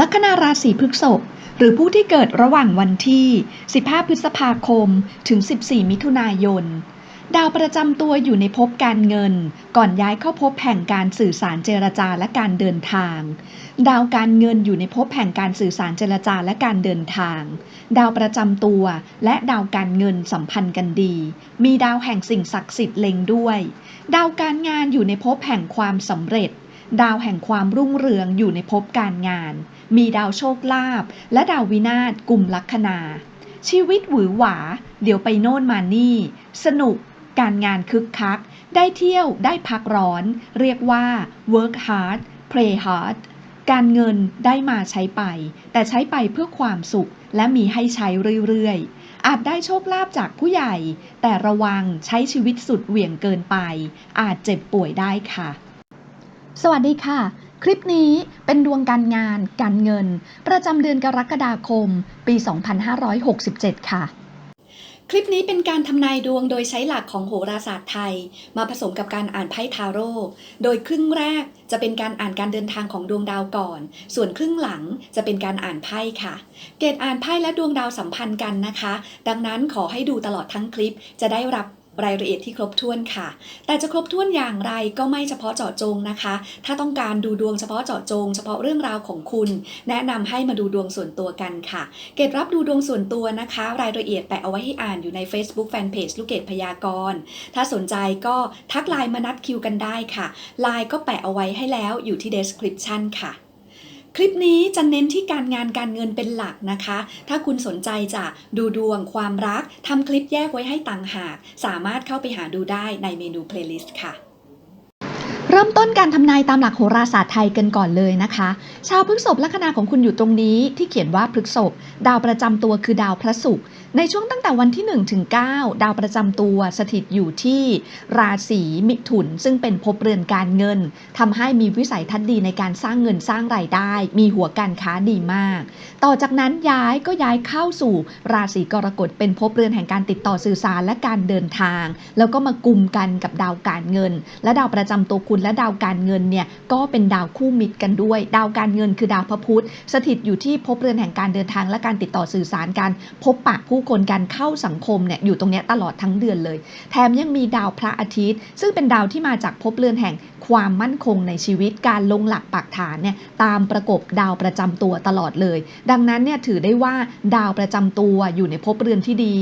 ลัคนาราศีพฤษภหรือผู้ที่เกิดระหว่างวันที่ 15 พฤษภาคม ถึง 14 มิถุนายน ดาวประจำตัวอยู่ในภพการเงิน ก่อนย้ายเข้าภพแห่งการสื่อสารเจรจาและการเดินทาง ดาวการเงินอยู่ในภพแห่งการสื่อสารเจรจาและการเดินทาง ดาวประจำตัวและดาวการเงินสัมพันธ์กันดี มีดาวแห่งสิ่งศักดิ์สิทธิ์เล็งด้วย ดาวการงานอยู่ในภพแห่งความสำเร็จ ดาวแห่งความรุ่งเรืองอยู่ในภพการงาน มีดาวโชคลาภและดาววินาศกลุ่มลัคนา ชีวิตหวือหวา เดี๋ยวไปโน่นมานี่ สนุก การงานคึกคัก ได้เที่ยวได้พักร้อน เรียกว่า work hard play hard การเงินได้มาใช้ไป แต่ใช้ไปเพื่อความสุขและมีให้ใช้เรื่อยๆ อาจได้โชคลาภจากผู้ใหญ่ แต่ระวังใช้ชีวิตสุดเหวี่ยงเกินไป อาจเจ็บป่วยได้ค่ะ สวัสดีค่ะ คลิปนี้เป็นดวงการงาน การเงิน ประจำเดือนกรกฎาคม ปี 2567 ค่ะ คลิปนี้เป็นการทำนายดวงโดยใช้หลักของโหราศาสตร์ไทย มาผสมกับการอ่านไพ่ทาโร่โดยครึ่งแรกจะเป็นการอ่านการเดินทางของดวงดาวก่อน ส่วนครึ่งหลังจะเป็นการอ่านไพ่ค่ะ เกณฑ์อ่านไพ่และดวงดาวสัมพันธ์กันนะคะ ดังนั้นขอให้ดูตลอดทั้งคลิปจะได้รับ รายละเอียดที่ครบถ้วนค่ะ แต่จะครบถ้วนอย่างไรก็ไม่เฉพาะเจาะจงนะคะ ถ้าต้องการดูดวงเฉพาะเจาะจง เฉพาะเรื่องราวของคุณ แนะนำให้มาดูดวงส่วนตัวกันค่ะ เกตรับดูดวงส่วนตัวนะคะ รายละเอียดแปะเอาไว้ให้อ่านอยู่ใน Facebook Fanpage ลูกเกดพยากรณ์ถ้าสนใจก็ทักไลน์มานัดคิวกันได้ค่ะไลน์ก็แปะเอาไว้ให้แล้วอยู่ที่ description ค่ะ คลิปนี้จะเน้นที่การงานการเงินเป็นหลักนะคะ ถ้าคุณสนใจจะดูดวงความรักทำคลิปแยกไว้ให้ต่างหาก สามารถเข้าไปหาดูได้ในเมนูเพลย์ลิสต์ค่ะเริ่มต้นการทำนายตามหลักโหราศาสตร์ไทยกันก่อนเลยนะคะ ชาวพฤกษภลัคนาของคุณอยู่ตรงนี้ที่เขียนว่าพฤกษภดาวประจำตัวคือดาวพระศุกร์ ในช่วงตั้งแต่วันที่1ถึง9ดาวประจำตัวสถิตอยู่ที่ราศีมิถุน ซึ่งเป็นภพเรือนการเงินทำให้มีวิสัยทัศน์ดีในการสร้างเงินสร้างรายได้ มีหัวการค้าดีมาก ต่อจากนั้นย้ายก็ย้ายเข้าสู่ราศีกรกฎเป็นภพเรือนแห่งการติดต่อสื่อสารและการเดินทาง แล้วก็มากุมกันกับดาวการเงิน และดาวประจำตัวคุณและดาวการเงินเนี่ยก็เป็นดาวคู่มิตรกันด้วย ดาวการเงินคือดาวพระพุธ สถิตอยู่ที่ภพเรือนแห่งการเดินทางและการติดต่อสื่อสารการพบปะผู้คนการเข้าสังคมเนี่ยอยู่ตรงเนี้ยตลอดทั้งเดือนเลย แถมยังมีดาวพระอาทิตย์ ซึ่งเป็นดาวที่มาจากภพเรือนแห่งความมั่นคงในชีวิตการลงหลักปักฐานเนี่ยตามประกบดาวประจำตัวตลอดเลย ดังนั้นเนี่ยถือได้ว่าดาวประจำตัวอยู่ในภพเรือนที่ดี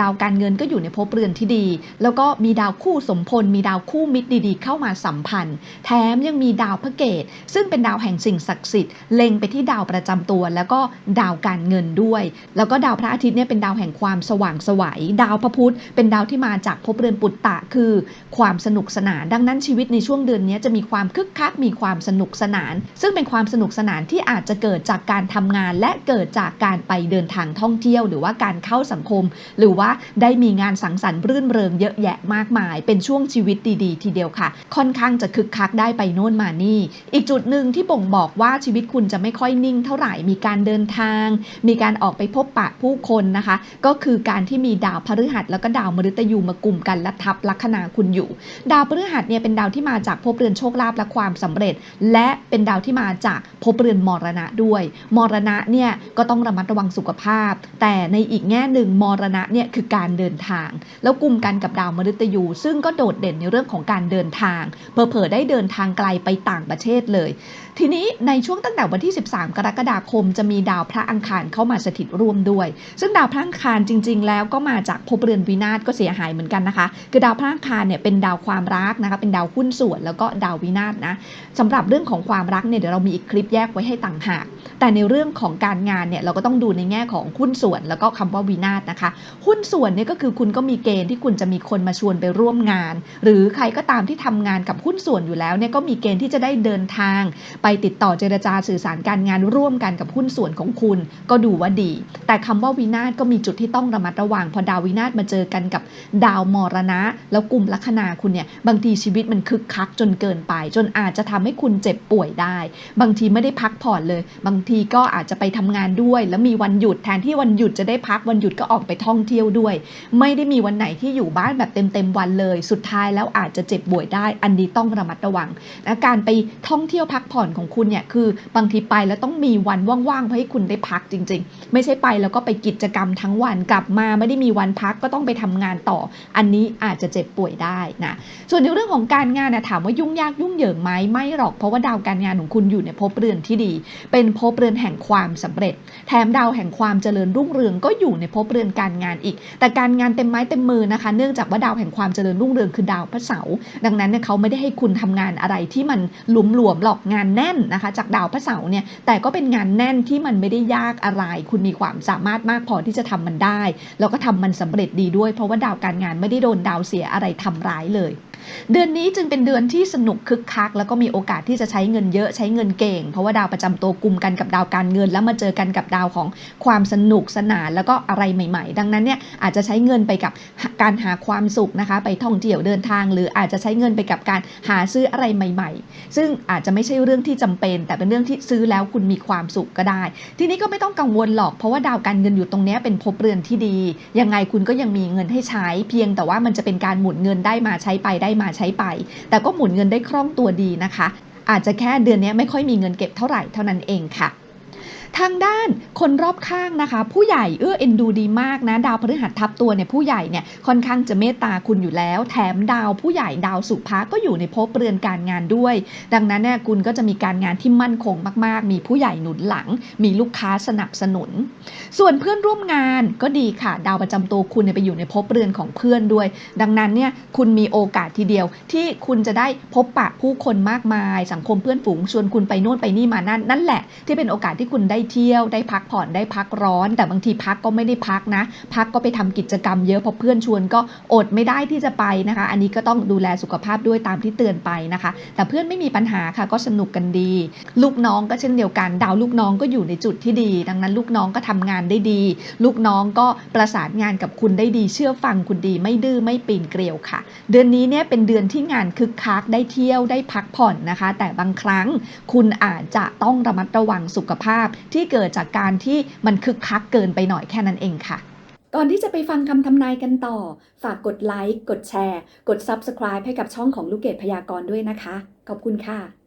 ดาวการเงินก็อยู่ในภพเรือนที่ดี แล้วก็มีดาวคู่สมพล มีดาวคู่มิตรดีๆ เข้ามาสัมพันธ์ แถมยังมีดาวพระเกตซึ่งเป็นดาวแห่งสิ่งศักดิ์สิทธิ์เล็งไปที่ดาวประจำตัว แล้วก็ดาวการเงินด้วย แล้วก็ดาวพระอาทิตย์เนี่ยเป็นดาวแห่งความสว่างสวัยดาวพระพุธเป็นดาวที่มาจากภพเรือนปุตตะคือความสนุกสนาน ดังนั้นชีวิตในช่วงเดือนนี้จะมีความคึกคักมีความสนุกสนาน ซึ่งเป็นความสนุกสนานที่อาจจะเกิดจากการทำงาน และเกิดจากการไปเดินทางท่องเที่ยว หรือว่าการเข้าสังคม หรือว่าได้มีงานสังสรรค์รื่นเริงเยอะแยะมากมาย เป็นช่วงชีวิตดีๆ ทีเดียวค่ะ ค่อนข้างจะคึกคักได้ไปโน่นมานี่ อีกจุดหนึ่งที่บ่งบอกว่าชีวิตคุณจะไม่ค่อยนิ่งเท่าไหร่มีการเดินทาง มีการออกไปพบปะผู้คนนะคะก็คือการที่มีดาวพฤหัสแล้วก็ดาวมฤตยูมากลุ่มกันและทับลัคนาคุณอยู่ ดาวพฤหัสเนี่ยเป็นดาวที่มาจากภพเรือนโชคลาภและความสำเร็จ และเป็นดาวที่มาจากภพเรือนมรณะด้วย มรณะเนี่ยก็ต้องระมัดระวังสุขภาพ แต่ในอีกแง่หนึ่งมรณะเนี่ยคือการเดินทาง แล้วกลุ่มกันกับดาวมฤตยู ซึ่งก็โดดเด่นในเรื่องของการเดินทางเผลอได้เดินทางไกลไปต่างประเทศเลย ทีนี้ในช่วงตั้งแต่วันที่ 13 กรกฎาคม จะมีดาวพระอังคารเข้ามาสถิตร่วมด้วย ซึ่งดาวพระอังคารการจริง ๆ แล้วก็มาจากภพเรือนวินาศก็เสียหายเหมือนกันนะคะ คือดาวพระอังคารเนี่ยเป็นดาวความรักนะคะ เป็นดาวหุ้นส่วนแล้วก็ดาววินาศนะสำหรับเรื่องของความรักเนี่ยเดี๋ยวเรามีอีกคลิปแยกไว้ให้ต่างหาก แต่ในเรื่องของการงานเนี่ยเราก็ต้องดูในแง่ของหุ้นส่วน แล้วก็คำว่าวินาศนะคะ หุ้นส่วนเนี่ยก็คือคุณก็มีเกณฑ์ที่คุณจะมีคนมาชวนไปร่วมงาน หรือใครก็ตามที่ทำงานกับหุ้นส่วนอยู่แล้วเนี่ยก็มีเกณฑ์ที่จะได้เดินทาง ไปติดต่อเจรจาสื่อสารการงานร่วมกันกับหุ้นส่วนของคุณ ก็ดูว่าดี แต่คำว่าวินาศก็มีจุดจุดที่ต้องระมัดระวัง พอดาววินาศมาเจอกันกับดาวมรณะ แล้วกลุ่มลัคนาคุณเนี่ยบางทีชีวิตมันคึกคักจนเกินไป จนอาจจะทำให้คุณเจ็บป่วยได้ บางทีไม่ได้พักผ่อนเลย บางทีก็อาจจะไปทำงานด้วย แล้วมีวันหยุดแทนที่วันหยุดจะได้พักวันหยุดก็ออกไปท่องเที่ยวด้วย ไม่ได้มีวันไหนที่อยู่บ้านแบบเต็มๆวันเลย สุดท้ายแล้วอาจจะเจ็บป่วยได้ อันนี้ต้องระมัดระวังและการไปท่องเที่ยวพักผ่อนของคุณเนี่ยคือบางทีไปแล้วต้องมีวันว่างๆเพื่อให้คุณได้พักจริง ๆ ไม่ใช่ไปแล้วก็ไปกิจกรรมทั้งวันกลับมาไม่ได้มีวันพักก็ต้องไปทำงานต่อ อันนี้อาจจะเจ็บป่วยได้นะส่วนในเรื่องของการงานนะถามว่ายุ่งยากยุ่งเหยิงไหมไม่หรอกเพราะว่าดาวการงานของคุณอยู่ในภพเรือนที่ดี เป็นภพเรือนแห่งความสำเร็จ แถมดาวแห่งความเจริญรุ่งเรืองก็อยู่ในภพเรือนการงานอีก แต่การงานเต็มไม้เต็มมือนะคะ เนื่องจากว่าดาวแห่งความเจริญรุ่งเรืองคือดาวพระเสาร์ดังนั้นเนี่ยเขาไม่ได้ให้คุณทำงานอะไรที่มันหลุมหลวมๆหรอกงานแน่นนะคะ จากดาวพระเสาร์เนี่ยแต่ก็เป็นงานแน่นที่มันไม่ได้ยากอะไร คุณมีความสามารถมากพอที่จะทำมันได้ แล้วก็ทำมันสำเร็จดีด้วย เพราะว่าดาวการงานไม่ได้โดนดาวเสียอะไรทำร้ายเลย เดือนนี้จึงเป็นเดือนที่สนุกคึกคัก แล้วก็มีโอกาสที่จะใช้เงินเยอะใช้เงินเก่ง เพราะว่าดาวประจำตัวกลุ่มกันกับดาวการเงิน แล้วมาเจอกันกับดาวของความสนุกสนานแล้วก็อะไรใหม่ ๆ ดังนั้นเนี่ยอาจจะใช้เงินไปกับการหาความสุขนะคะ ไปท่องเที่ยวเดินทาง หรืออาจจะใช้เงินไปกับการหาซื้ออะไรใหม่ ๆ ซึ่งอาจจะไม่ใช่เรื่องที่จำเป็น แต่เป็นเรื่องที่ซื้อแล้วคุณมีความสุขก็ได้ ทีนี้ก็ไม่ต้องกังวลหรอกเพราะว่าดาวการเงินอยู่ตรงนี้เป็นภพเรือนที่ดี ยังไงคุณก็ยังมีเงินให้ใช้ เพียงแต่ว่ามันจะเป็นการหมุนเงินได้มาใช้ไปได้มาใช้ไป แต่ก็หมุนเงินได้คล่องตัวดีนะคะ อาจจะแค่เดือนนี้ไม่ค่อยมีเงินเก็บเท่าไหร่เท่านั้นเองค่ะ ทางด้านคนรอบข้างนะคะ ผู้ใหญ่เอื้อเอ็นดูดีมากนะ ดาวพฤหัสทับตัวเนี่ยผู้ใหญ่เนี่ยค่อนข้างจะเมตตาคุณอยู่แล้ว แถมดาวผู้ใหญ่ดาวสุภาก็อยู่ในภพเรือนการงานด้วย ดังนั้นเนี่ยคุณก็จะมีการงานที่มั่นคงมาก ๆ มีผู้ใหญ่หนุนหลัง มีลูกค้าสนับสนุน ส่วนเพื่อนร่วมงานก็ดีค่ะ ดาวประจำตัวคุณเนี่ยไปอยู่ในภพเรือนของเพื่อนด้วย ดังนั้นเนี่ยคุณมีโอกาสทีเดียว ที่คุณจะได้พบปะผู้คนมากมาย สังคมเพื่อนฝูงชวนคุณไปโน่นไปนี่มานั่นนั่นแหละ ที่เป็นโอกาสที่คุณได้เที่ยวได้พักผ่อนได้พักร้อน แต่บางทีพักก็ไม่ได้พักนะ พักก็ไปทำกิจกรรมเยอะเพราะเพื่อนชวนก็อดไม่ได้ที่จะไปนะคะ อันนี้ก็ต้องดูแลสุขภาพด้วยตามที่เตือนไปนะคะ แต่เพื่อนไม่มีปัญหาค่ะก็สนุกกันดี ลูกน้องก็เช่นเดียวกัน ดาวลูกน้องก็อยู่ในจุดที่ดี ดังนั้นลูกน้องก็ทำงานได้ดี ลูกน้องก็ประสานงานกับคุณได้ดี เชื่อฟังคุณดี ไม่ดื้อไม่ปีนเกลียวค่ะ เดือนนี้เนี่ยเป็นเดือนที่งานคึกคักได้เที่ยวได้พักผ่อนนะคะ แต่บางครั้งคุณอาจจะต้องระมัดระวังสุขภาพที่เกิดจากการที่มันคึกคักเกินไปหน่อยแค่นั้นเองค่ะ ก่อนที่จะไปฟังคำทำนายกันต่อ ฝากกดไลค์กดแชร์ กด Subscribe ให้กับช่องของลูกเกดพยากรณ์ด้วยนะคะ ขอบคุณค่ะ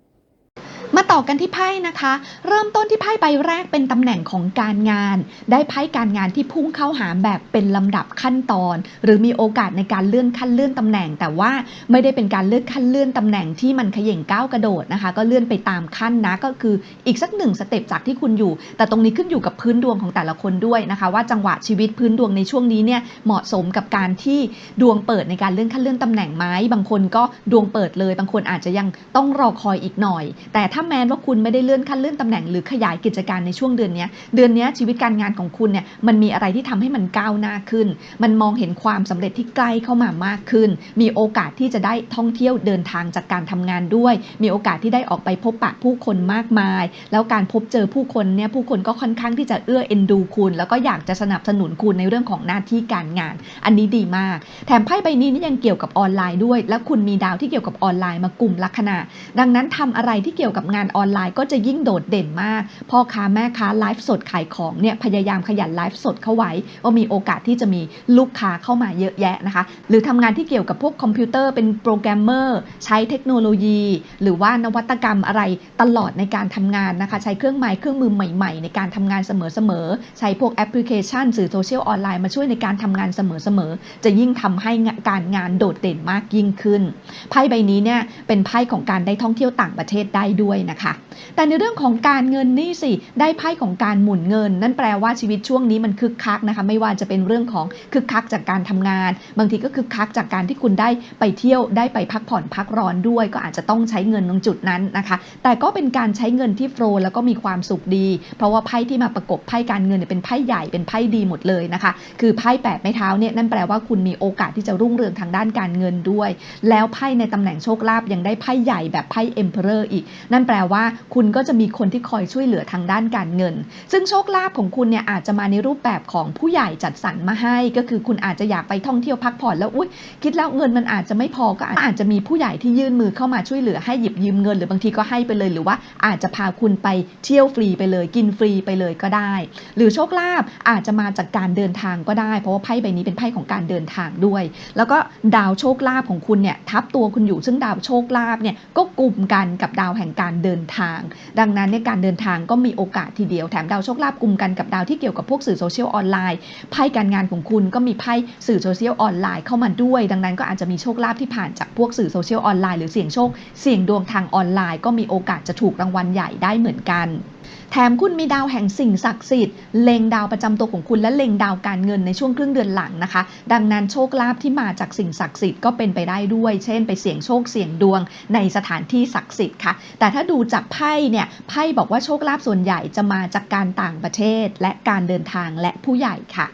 มาต่อกันที่ไพ่นะคะ เริ่มต้นที่ไพ่ใบแรกเป็นตำแหน่งของการงาน ได้ไพ่การงานที่พุ่งเข้าหาแบบเป็นลำดับขั้นตอน หรือมีโอกาสในการเลื่อนขั้นเลื่อนตำแหน่ง แต่ว่าไม่ได้เป็นการเลื่อนขั้นเลื่อนตำแหน่งที่มันขย่งก้าวกระโดดนะคะ ก็เลื่อนไปตามขั้นนะก็คืออีกสักหนึ่งสเต็ปจากที่คุณอยู่ แต่ตรงนี้ขึ้นอยู่กับพื้นดวงของแต่ละคนด้วยนะคะ ว่าจังหวะชีวิตพื้นดวงในช่วงนี้เนี่ยเหมาะสมกับการที่ดวงเปิดในการเลื่อนขั้นเลื่อนตำแหน่งไหมบางคนก็ดวงเปิดเลย บางคนอาจจะยังต้องรอคอยอีกหน่อย แต่ถ้าแม้ว่าคุณไม่ได้เลื่อนขั้นเลื่อนตำแหน่งหรือขยายกิจการในช่วงเดือนนี้เดือนนี้ชีวิตการงานของคุณเนี่ยมันมีอะไรที่ทำให้มันก้าวหน้าขึ้น มันมองเห็นความสำเร็จที่ใกล้เข้ามามากขึ้น มีโอกาสที่จะได้ท่องเที่ยวเดินทางจากการทำงานด้วย มีโอกาสที่ได้ออกไปพบปะผู้คนมากมาย แล้วการพบเจอผู้คนเนี่ยผู้คนก็ค่อนข้างที่จะเอื้อเอ็นดูคุณ แล้วก็อยากจะสนับสนุนคุณในเรื่องของหน้าที่การงาน อันนี้ดีมาก แถมไพ่ใบนี้นี่ยังเกี่ยวกับออนไลน์ด้วย และคุณมีดาวที่เกี่ยวกับออนไลน์มากลุ่มลัคนาดังนั้นทำอะไรที่เกี่ยวกับงานออนไลน์ก็จะยิ่งโดดเด่นมาก พ่อค้าแม่ค้าไลฟ์สดขายของเนี่ยพยายามขยันไลฟ์สดเข้าไว้ว่ามีโอกาสที่จะมีลูกค้าเข้ามาเยอะแยะนะคะ หรือทำงานที่เกี่ยวกับพวกคอมพิวเตอร์เป็นโปรแกรมเมอร์ใช้เทคโนโลยี หรือว่านวัตกรรมอะไรตลอดในการทำงานนะคะ ใช้เครื่องไม้เครื่องมือใหม่ ๆ ในการทำงานเสมอๆใช้พวกแอปพลิเคชันสื่อโซเชียลออนไลน์มาช่วยในการทำงานเสมอๆจะยิ่งทำให้การงานโดดเด่นมากยิ่งขึ้นไพ่ใบนี้เนี่ยเป็นไพ่ของการได้ท่องเที่ยวต่างประเทศได้ด้วยนะคะ แต่ในเรื่องของการเงินนี่สิ ได้ไพ่ของการหมุนเงิน นั่นแปลว่าชีวิตช่วงนี้มันคึกคักนะคะ ไม่ว่าจะเป็นเรื่องของคึกคักจากการทำงาน บางทีก็คึกคักจากการที่คุณได้ไปเที่ยวได้ไปพักผ่อนพักร้อนด้วย ก็อาจจะต้องใช้เงินตรงจุดนั้นนะคะ แต่ก็เป็นการใช้เงินที่โฟลว์แล้วก็มีความสุขดี เพราะว่าไพ่ที่มาประกบไพ่การเงินเนี่ยเป็นไพ่ใหญ่เป็นไพ่ดีหมดเลยนะคะ คือไพ่แปดไม้เท้าเนี่ยนั่นแปลว่าคุณมีโอกาสที่จะรุ่งเรืองทางด้านการเงินด้วย แล้วไพ่ในตำแหน่งโชคลาภยังได้ไพ่ใหญ่แบบไพ่เอ็มเพอเรอร์อีก นั่นนแปลว่าคุณก็จะมีคนที่คอยช่วยเหลือทางด้านการเงิน ซึ่งโชคลาภของคุณเนี่ยอาจจะมาในรูปแบบของผู้ใหญ่จัดสรรมาให้ ก็คือคุณอาจจะอยากไปท่องเที่ยวพักผ่อนแล้วอุ้ยคิดแล้วเงินมันอาจจะไม่พอก็อาจจะมีผู้ใหญ่ที่ยื่นมือเข้ามาช่วยเหลือให้หยิบยืมเงิน หรือบางทีก็ให้ไปเลย หรือว่าอาจจะพาคุณไปเที่ยวฟรีไปเลย กินฟรีไปเลยก็ได้ หรือโชคลาภอาจจะมาจากการเดินทางก็ได้ เพราะว่าไพ่ใบนี้เป็นไพ่ของการเดินทางด้วย แล้วก็ดาวโชคลาภของคุณเนี่ยทับตัวคุณอยู่ซึ่งดาวโชคลาภเนี่ยก็กลุ่มกันกับดาวแห่งการเดินทาง ดังนั้นในการเดินทางก็มีโอกาสทีเดียวแถมดาวโชคลาภกลุ่มกันกับดาวที่เกี่ยวกับพวกสื่อโซเชียลออนไลน์ไพ่การงานของคุณก็มีไพ่สื่อโซเชียลออนไลน์เข้ามาด้วย ดังนั้นก็อาจจะมีโชคลาภที่ผ่านจากพวกสื่อโซเชียลออนไลน์หรือเสี่ยงโชคเสี่ยงดวงทางออนไลน์ ก็มีโอกาสจะถูกรางวัลใหญ่ได้เหมือนกัน แถมคุณมีดาวแห่งสิ่งศักดิ์สิทธิ์เล็งดาวประจำตัวของคุณและเล็งดาวการเงินในช่วงครึ่งเดือนหลังนะคะ ดังนั้นโชคลาภที่มาจากสิ่งศักดิ์สิทธิ์ก็เป็นไปได้ด้วย เช่น ไปเสี่ยงโชคเสี่ยงดวงในสถานที่ศักดิ์สิทธิ์ค่ะ แต่ถ้าดูจากไพ่เนี่ยไพ่บอกว่าโชคลาภส่วนใหญ่จะมาจากการต่างประเทศ และการเดินทางและผู้ใหญ่ค่ะ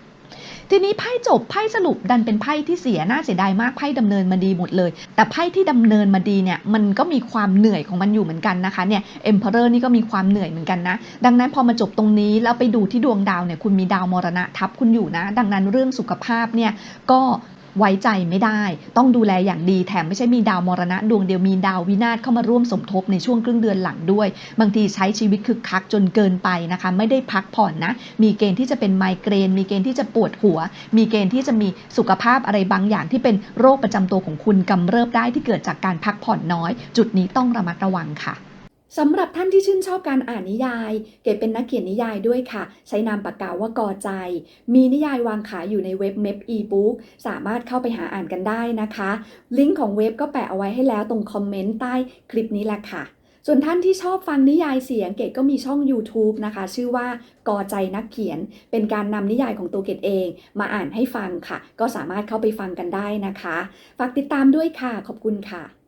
ทีนี้ไพ่จบไพ่สรุปดันเป็นไพ่ที่เสียน่าเสียดายมากไพ่ดำเนินมาดีหมดเลย แต่ไพ่ที่ดำเนินมาดีเนี่ยมันก็มีความเหนื่อยของมันอยู่เหมือนกันนะคะเนี่ยเอ็มเพอเรอร์นี่ก็มีความเหนื่อยเหมือนกันนะ ดังนั้นพอมาจบตรงนี้แล้วไปดูที่ดวงดาวเนี่ยคุณมีดาวมรณะทับคุณอยู่นะ ดังนั้นเรื่องสุขภาพเนี่ยก็ ไว้ใจไม่ได้ ต้องดูแลอย่างดีแถมไม่ใช่มีดาวมรณะ ดวงเดียวมีดาววินาศเข้ามาร่วมสมทบในช่วงครึ่งเดือนหลังด้วย บางทีใช้ชีวิตคึกคักจนเกินไปนะคะ ไม่ได้พักผ่อนนะ มีเกณฑ์ที่จะเป็นไมเกรน มีเกณฑ์ที่จะปวดหัว มีเกณฑ์ที่จะมีสุขภาพอะไรบางอย่างที่เป็นโรคประจำตัวของคุณกำเริบได้ที่เกิดจากการพักผ่อนน้อย จุดนี้ต้องระมัดระวังค่ะ สำหรับท่านที่ชื่นชอบการอ่านนิยาย เก๋เป็นนักเขียนนิยายด้วยค่ะ ใช้นามปากกาว่ากอใจ มีนิยายวางขายอยู่ในเว็บเม p อีบุ๊กสามารถเข้าไปหาอ่านกันได้นะคะ ลิงก์ของเว็บก็แปะเอาไว้ให้แล้วตรงคอมเมนต์ใต้คลิปนี้แหละค่ะ ส่วนท่านที่ชอบฟังนิยายเสียงเกดก็มีช่อง YouTube นะคะ ชื่อว่ากอใจนักเขียน เป็นการนำนิยายของตัวเกดเอง มาอ่านให้ฟังค่ะ ก็สามารถเข้าไปฟังกันได้นะคะ ฝากติดตามด้วยค่ะ ขอบคุณค่ะ